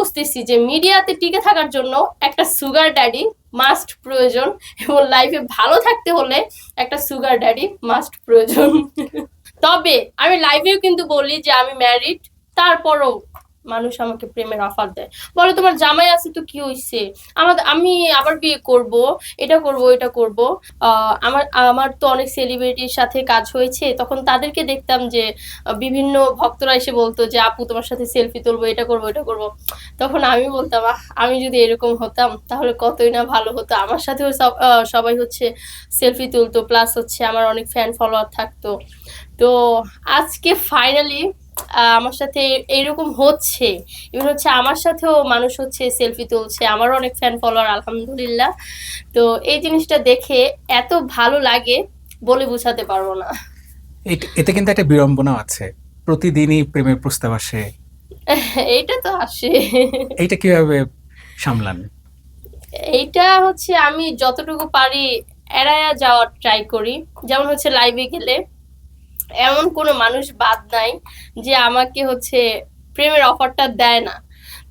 বুঝতেছি যে মিডিয়াতে টিকে থাকার জন্য একটা সুগার ড্যাডি মাস্ট প্রয়োজন এবং লাইফে ভালো থাকতে হলে একটা সুগার ড্যাডি মাস্ট প্রয়োজন। তবে আমি লাইভেও কিন্তু বলি যে আমি ম্যারিড তারপরও মানুষ আমাকে প্রেমের অফার দেয়। বলে তোমার জামাই আছে তো কি হইছে? আমাদের আমি আবার বিয়ে করব, এটা করব এটা করব। আমার আমার তো অনেক সেলিব্রিটির সাথে কাজ হয়েছে। তখন তাদেরকে দেখতাম যে বিভিন্ন ভক্তরা এসে বলতো যে, আপু, তোমার সাথে সেলফি তুলবো, এটা করব এটা করব। তখন আমি বলতাম আমি যদি এরকম হতাম, তাহলে কতই না ভালো হতো। আমার সাথেও সবাই হচ্ছে সেলফি তুলতো প্লাস হচ্ছে আমার অনেক ফ্যান ফলোয়ার থাকতো। তো আজকে ফাইনালি আমার সাথে এরকম হচ্ছে। এবার হচ্ছে আমার সাথেও মানুষ হচ্ছে সেলফি তুলছে। আমারও অনেক ফ্যান ফলোয়ার আলহামদুলিল্লাহ। তো এই জিনিসটা দেখে এত ভালো লাগে বলে বোঝাতে পারব না। এট- এতে কিন্তু একটা বিড়ম্বনা আছে। প্রতিদিনই প্রেমের প্রস্তাব আসে। এইটা তো আসে। এইটা কীভাবে সামলান? এইটা হচ্ছে আমি যতটুকু পারি এড়ায়া যাওয়ার ট্রাই করি। যেমন হচ্ছে লাইভে গেলে এমন কোনো মানুষ বাদ নাই যে আমাকে হচ্ছে প্রেমের অফারটা দেয় না।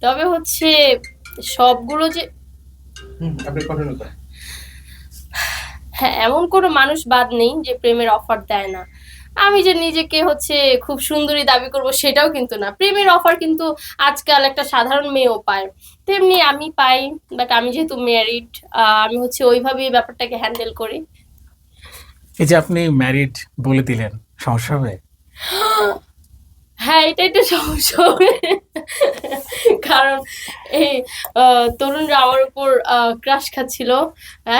তবে হচ্ছে সবগুলো যে হ্যাঁ এমন কোনো মানুষ বাদ নেই যে প্রেমের অফার দেয় না। আমি যে নিজেকে হচ্ছে খুব সুন্দরী দাবি করব সেটাও কিন্তু না। প্রেমের অফার কিন্তু আজকাল একটা সাধারণ মেয়েও পায়। তেমনি আমি পাই বাট আমি যেহেতু ম্যারিড আমি হচ্ছে ওইভাবেই ব্যাপারটাকে হ্যান্ডেল করি। এই যে আপনি ম্যারিড বলে দিলেন সমস্যা হবে? হ্যাঁ এটা একটু সমস্যা হবে। কারণ এই তরুণরা আমার উপর ক্রাশ খাচ্ছিল।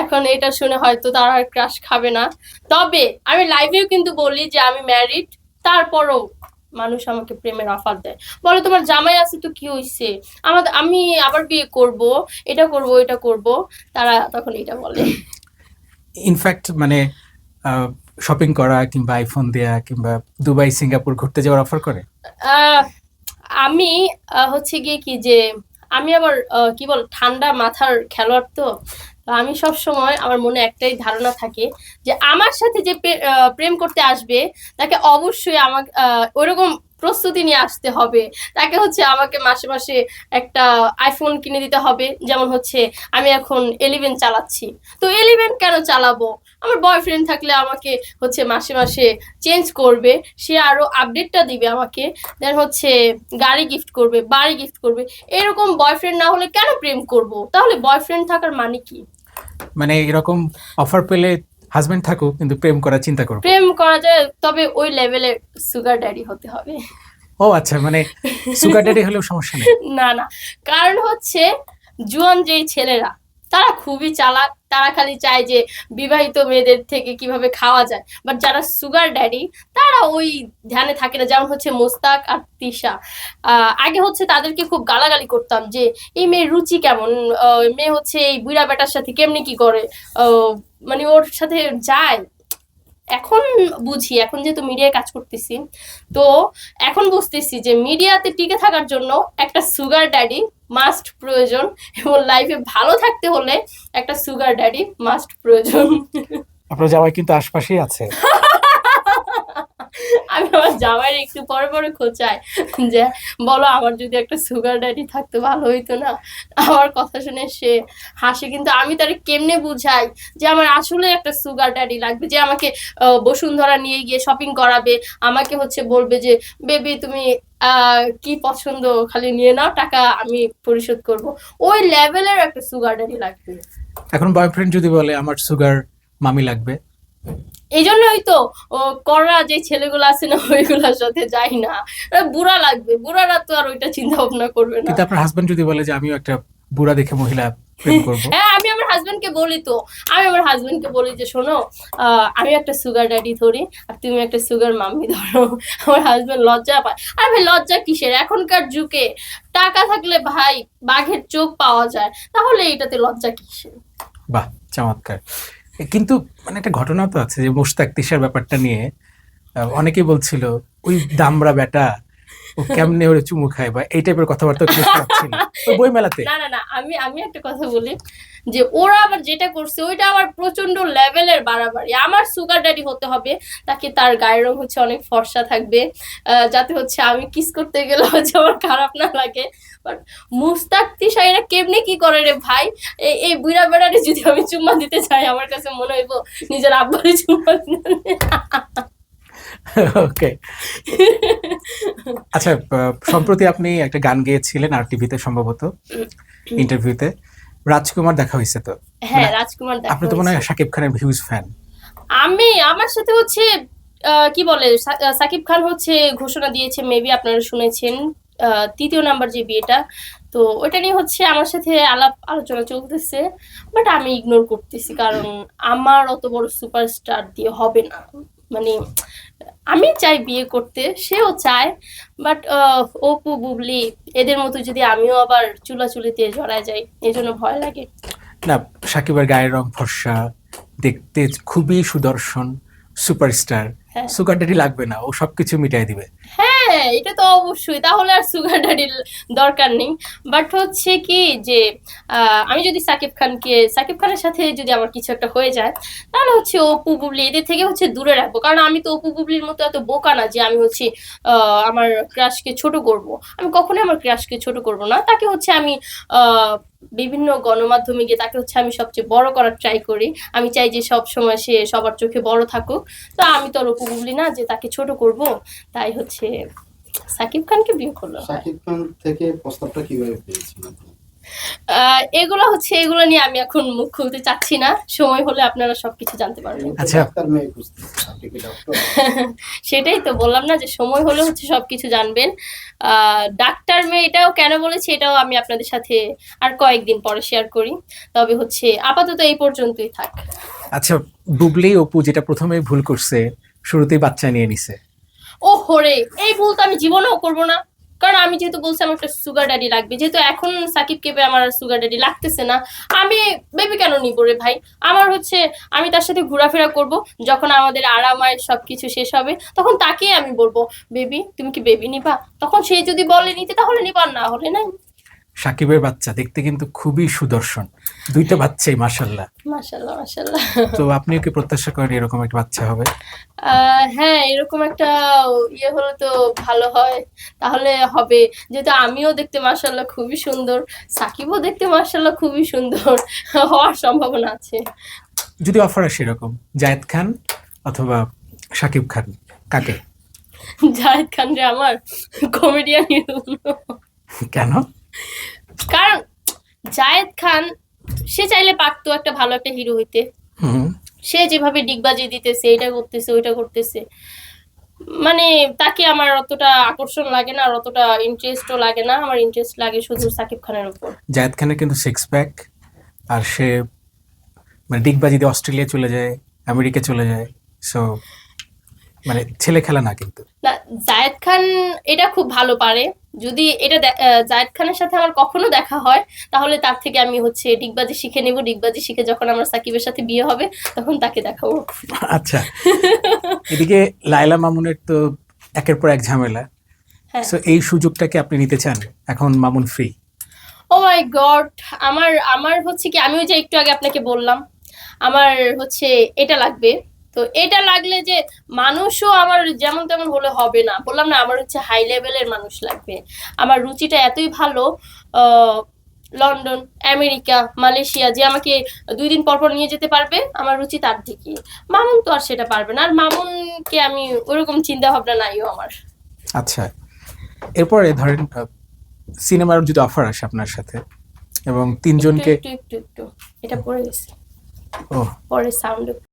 এখন এটা শুনে হয়তো তারা আর ক্রাশ খাবে না। তবে আমি লাইভেও কিন্তু বলি যে আমি ম্যারিড তারপরও মানুষ আমাকে প্রেমের অফার দেয়। বলে তোমার জামাই আছে তো কি হইছে? আমাদের আমি আবার বিয়ে করব এটা করব এটা করব। তারা তখন এটা বলে। ইনফ্যাক্ট মানে শপিং করা কিংবা আইফোন দেয়া কিংবা দুবাই, সিঙ্গাপুর ঘুরতে যাওয়ার অফার করে? আমি হচ্ছে গিয়ে কি যে, আমি আবার কি বল, ঠান্ডা মাথার খেলোয়াড় তো। আমি সব সময় আমার মনে একটাই ধারণা থাকে যে, আমার সাথে যে প্রেম করতে আসবে, তাকে অবশ্যই আমাকে ওইরকম প্রস্তুতি নিয়ে আসতে হবে। তাকে হচ্ছে আমাকে মাসে মাসে একটা আইফোন কিনে দিতে হবে। যেমন হচ্ছে আমি এখন এলিভেন চালাচ্ছি। তো এলিভেন কেন চালাবো? আমার বয়ফ্রেন্ড থাকলে আমাকে হচ্ছে মাসে মাসে চেঞ্জ করবে। সে আরও আপডেটটা দিবে আমাকে। দেন হচ্ছে গাড়ি গিফট করবে, বাড়ি গিফট করবে। এরকম বয়ফ্রেন্ড না হলে কেন প্রেম করব? তাহলে বয়ফ্রেন্ড থাকার মানে কি? মানে এরকম অফার পেলে হাজবেন্ড থাকুক কিন্তু প্রেম করার চিন্তা করো প্রেম করা যায় তবে ওই লেভেলে সুগার ড্যাডি হতে হবে। ও আচ্ছা মানে সুগার ড্যাডি হলেও সমস্যা নেই। না না। কারণ হচ্ছে জুয়ান যেই ছেলেরা তারা খুবই চালাক তারা খালি চায় যে বিবাহিত মেয়েদের থেকে কীভাবে খাওয়া যায়। বাট যারা সুগার ড্যাডি তারা ওই ধ্যানে থাকে না। যেমন হচ্ছে মোস্তাক আর তিশা। আহ, আগে হচ্ছে তাদেরকে খুব গালাগালি করতাম যে এই মেয়ের রুচি কেমন? মেয়ে হচ্ছে এই বুড়া বেটার সাথে কেমনি কি করে? মানে ওর সাথে যায়। এখন বুঝি এখন যেহেতু মিডিয়ায় কাজ করতেছি তো এখন বুঝতেছি যে মিডিয়াতে টিকে থাকার জন্য একটা সুগার ড্যাডি মাস্ট প্রয়োজন এবং লাইফে ভালো থাকতে হলে একটা সুগার ড্যাডি মাস্ট প্রয়োজন। আপনার জামাই কিন্তু আশপাশেই আছে। আমি আমার জামাইয়ের একটু পরে পরে খোঁচাই যে, বলো আমার যদি একটা সুগার ড্যাডি থাকতো, ভালো হইতো না? আমার কথা শুনে সে হাসে। কিন্তু আমি তার কেমনে বুঝাই যে, আমার আসলে একটা সুগার ড্যাডি লাগবে, যে আমাকে বসুন্ধরা নিয়ে গিয়ে শপিং করাবে। আমাকে হচ্ছে বলবে যে, বেবি, তুমি কি পছন্দ? খালি নিয়ে নাও টাকা, আমি পরিশোধ করব। ওই লেভেলের একটা সুগার ড্যাডি লাগবে। এখন বয়ফ্রেন্ড যদি বলে, আমার সুগার মামি লাগবে? এই জন্যই তো ও করা যে ছেলেগুলো আছে না ওইগুলোর সাথে যাই না। বুড়া লাগবে। বুড়ারা তো আর ওইটা চিন্তা ভাবনা করবে না। কিন্তু আপনার হাজবেন্ড যদি বলে যে আমিও একটা বুড়া দেখে মহিলা প্রেম করব হ্যাঁ আমি আমার হাজবেন্ডকে বলি তো। আমি আমার হাজবেন্ডকে বলি যে শোনো আহ, আমি একটা সুগার ড্যাডি ধরি আর তুমি একটা সুগার মাম্মি ধরো। আমার হাজবেন্ড লজ্জা পায়। আর ভাই লজ্জা কিসের? এখনকার যুগে টাকা থাকলে ভাই বাঘের চোখ পাওয়া যায়। তাহলে এটাতে লজ্জা কিসের? বাহ চমৎকার। কিন্তু মানে একটা ঘটনা তো আছে যে মোস্তাক তিশার ব্যাপারটা নিয়ে অনেকেই বলছিল, ওই দামরা বেটা ও কেমনে ওরে চুমু খায় বা এই টাইপের কথাবার্তা বই মেলাতে না না না, আমি আমি একটা কথা বলি যে ওরা আবার যেটা করছে, ওইটা আবার প্রচণ্ড লেভেলের বাড়াবাড়ি। আমার সুগার ড্যাডি হতে হবে, তাকে তার গায়ের রং হচ্ছে অনেক ফর্সা থাকবে যাতে হচ্ছে আমি কিস করতে গেলে হচ্ছে আমার খারাপ না লাগে। বাট মুস্তাক তিশা কেমনে কি করে রে ভাই? এই বুড়া বেড়ারে যদি আমি চুম্মা দিতে চাই, আমার কাছে মনে হইব নিজের আব্বারে চুম্মা ওকে আচ্ছা সম্প্রতি আপনি একটা গান গেয়েছিলেন আর টিভিতে সম্ভবত ইন্টারভিউতে রাজকুমার দেখা হয়েছে তো? হ্যাঁ মানে রাজকুমার দেখা আপনি তো মনে হয় হয়েছে। খানের ভিউজ ফ্যান আমি আমার সাথে হচ্ছে কি বলে সাকিব খান হচ্ছে ঘোষণা দিয়েছে মেবি আপনারা শুনেছেন তৃতীয় নাম্বার যে বিয়েটা। তো ওটা নিয়ে হচ্ছে আমার সাথে আলাপ আলোচনা চলতেছে বাট আমি ইগনোর করতেছি কারণ আমার অত বড় সুপারস্টার দিয়ে হবে না। মানে আমি চাই বিয়ে করতে সেও চায় বাট অপু বুবলি এদের মতো যদি আমিও আবার চুলা চুলিতে জড়ায় যাই এজন্য জন্য ভয় লাগে। না সাকিবের গায়ের রং ফর্সা দেখতে খুবই সুদর্শন সুপারস্টার হ্যাঁ। সুগার ড্যাডি লাগবে না ও সবকিছু মিটাই দিবে। হ্যাঁ এটা তো অবশ্যই। তাহলে আর সুগার ড্যাডির দরকার নেই। বাট হচ্ছে কি যে আমি যদি সাকিব খানকে, সাকিব খানের সাথে যদি আমার কিছু একটা হয়ে যায়, তাহলে হচ্ছে অপু বুবলি এদের থেকে হচ্ছে দূরে রাখব। কারণ আমি তো অপু বুবলির মতো এত বোকা না যে আমি হচ্ছে আমার ক্রাশকে ছোট করব। আমি কখনোই আমার ক্রাশকে ছোট করব না। তাকে হচ্ছে আমি বিভিন্ন গণমাধ্যমে গিয়ে তাকে হচ্ছে আমি সবচেয়ে বড় করার ট্রাই করি। আমি চাই যে সব সময় সে সবার চোখে বড় থাকুক। তো আমি তো আর অপু বুবলি না যে তাকে ছোট করব। তাই হচ্ছে সাকিব খানকে বিয়ে করল শাকিব খান থেকে প্রস্তাবটা কীভাবে পেয়েছেন আহ, এগুলো হচ্ছে এগুলো নিয়ে আমি এখন মুখ খুলতে চাচ্ছি না। সময় হলে আপনারা সবকিছু জানতে পারবেন। আচ্ছা। সেটাই তো বললাম না যে সময় হলে হচ্ছে সবকিছু জানবেন। আহ, ডাক্তার মেয়ে এটাও কেন বলেছি এটাও আমি আপনাদের সাথে আর কয়েকদিন পরে শেয়ার করি। তবে হচ্ছে আপাতত এই পর্যন্তই থাক। আচ্ছা বুবলি অপু যেটা প্রথমে ভুল করছে শুরুতেই বাচ্চা নিয়ে নিছে। ও হরে এই ভুল তো আমি জীবনেও করব না। কারণ আমি যেহেতু বলছি আমার একটা সুগার ড্যাডি লাগবে, যেহেতু এখন সাকিব কেবে আমার সুগার ড্যাডি লাগতেছে না, আমি বেবি কেন নিব রে ভাই? আমার হচ্ছে, আমি তার সাথে ঘোরাফেরা করব, যখন আমাদের আরামায় সব কিছু শেষ হবে, তখন তাকেই আমি বলব বেবি তুমি কি বেবি নিবা? তখন সে যদি বলে নিতে, তাহলে নিবা না হলে নাই। সাকিবের বাচ্চা দেখতে কিন্তু খুবই সুদর্শন। দুইটা বাচ্চাই মাসাল্লাহ মাশাল্লাহ মাশাল্লাহ তো আপনি কি প্রত্যাশা করেন এরকম একটা বাচ্চা হবে? হ্যাঁ এরকম একটা ইয়ে হলে তো ভালো হয়। তাহলে হবে। যেহেতু আমিও দেখতে মার্শাল্লাহ খুবই সুন্দর সাকিবও দেখতে মার্শাল্লাহ খুবই সুন্দর হওয়ার সম্ভাবনা আছে। যদি অফার আসে এরকম জায়েদ খান অথবা সাকিব খান কাকে? জাহেদ খান যে আমার কমেডিয়ান কেন? কারণ জায়েদ খান সে চাইলে পারতো একটা ভালো একটা হিরো হইতে। হুম। সে যেভাবে ডিগবাজি দিতেছে এটা করতেছে ওইটা করতেছে মানে তাকে আমার অতটা আকর্ষণ লাগে না আর অতটা ইন্টারেস্টও লাগে না আমার ইন্টারেস্ট লাগে শুধু সাকিব খানের উপর। জায়েদ খানের কিন্তু সিক্স প্যাক আর সে মানে ডিগবাজি দিয়ে অস্ট্রেলিয়া চলে যায় আমেরিকা চলে যায় সো মানে ছেলে খেলা না কিন্তু। না জায়েদ খান এটা খুব ভালো পারে যদি এটা জায়েদ খানের সাথে আমার কখনো দেখা হয় তাহলে তার থেকে আমি হচ্ছে ডিগবাজি শিখে নেব। ডিগবাজি শিখে যখন আমার সাকিবের সাথে বিয়ে হবে তখন তাকে দেখাবো। আচ্ছা। এদিকে লায়লা মামুনের তো একের পর এক ঝামেলা। হ্যাঁ। সো এই সুযোগটাকে আপনি নিতে চান? এখন Mamun free oh my god আমার আমার হচ্ছে কি আমি ওই যে একটু আগে আপনাকে বললাম আমার হচ্ছে এটা লাগবে। তো এটা লাগলে যে মানুষও আমার যেমন তেমন হলে হবে না। বললাম না আমার হচ্ছে হাই লেভেলের মানুষ লাগবে। আমার রুচিটা এতই ভালো লন্ডন আমেরিকা মালয়েশিয়া যে আমাকে দুই দিন পর পর নিয়ে যেতে পারবে আমার রুচি তার দিকে মামুন তো আর সেটা পারবে না আর মামুনকে আমি ওরকম চিন্তা ভাবনা নাইও আমার। আচ্ছা এরপরে ধরেন সিনেমার যদি অফার আসে আপনার সাথে এবং তিনজনকে একটু একটু একটু এটা পড়ে গেছে। ও। পরে সাউন্ড